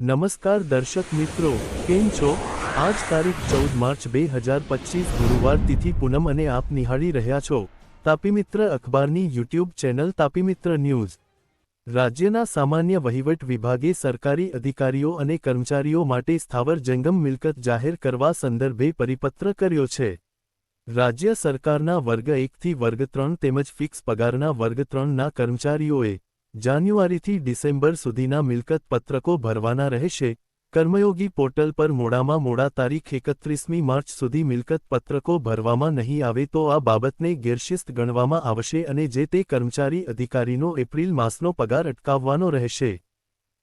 નમસ્કાર દર્શક મિત્રો, કેમ છો? આજ તારીખ ચૌદ માર્ચ બે હજાર પચીસ ગુરુવાર તિથિ પૂનમ અને આપ નિહાળી રહ્યા છો તાપી મિત્ર અખબારની યુટ્યુબ ચેનલ તાપી મિત્ર ન્યૂઝ. રાજ્યના સામાન્ય વહીવટ વિભાગે સરકારી અધિકારીઓ અને કર્મચારીઓ માટે સ્થાવર જંગમ મિલકત જાહેર કરવા સંદર્ભે પરિપત્ર કર્યો છે. રાજ્ય સરકારના વર્ગ એકથી વર્ગ ત્રણ તેમજ ફિક્સ પગારના વર્ગ ત્રણના કર્મચારીઓએ જાન્યુઆરીથી ડિસેમ્બર સુધીના મિલકત પત્રકો ભરવાના રહેશે. કર્મયોગી પોર્ટલ પર મોડામાં મોડા તારીખ એકત્રીસમી માર્ચ સુધી મિલકત પત્રકો ભરવામાં નહીં આવે તો આ બાબતને ગેરશિસ્ત ગણવામાં આવશે અને જે તે કર્મચારી અધિકારીનો એપ્રિલ માસનો પગાર અટકાવવાનો રહેશે.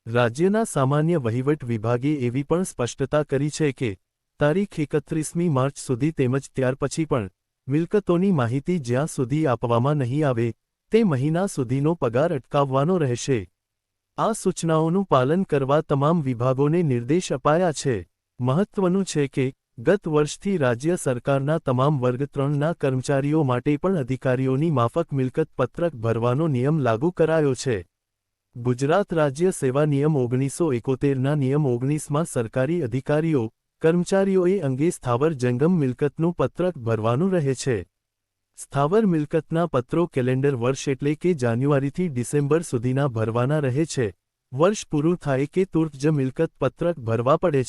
રાજ્યના સામાન્ય વહીવટ વિભાગે એવી પણ સ્પષ્ટતા કરી છે કે, તારીખ એકત્રીસમી માર્ચ સુધી તેમજ ત્યાર પછી પણ, મિલકતોની માહિતી જ્યાં સુધી આપવામાં નહીં આવે તે મહિના સુધીનો પગાર અટકાવવાનો રહેશે. આ સૂચનાઓનું પાલન કરવા તમામ વિભાગોને નિર્દેશ અપાયા છે. મહત્વનું છે કે, ગત વર્ષથી રાજ્ય સરકારના તમામ વર્ગ ત્રણના કર્મચારીઓ માટે પણ અધિકારીઓની માફક મિલકત પત્રક ભરવાનો નિયમ લાગુ કરાયો છે. ગુજરાત રાજ્ય સેવા નિયમ ઓગણીસો એકોતેરના નિયમ ઓગણીસમાં સરકારી અધિકારીઓ, કર્મચારીઓએ અંગે સ્થાવર જંગમ મિલકતનું પત્રક ભરવાનું રહે છે. સ્થાવર મિલકતના પત્રો કેલેન્ડર વર્ષ એટલે કે જાન્યુઆરીથી ડિસેમ્બર સુધીના ભરવાના રહે છે. વર્ષ પૂરું થાય કે તુર્ત જ મિલકત પત્રક ભરવા પડે છે.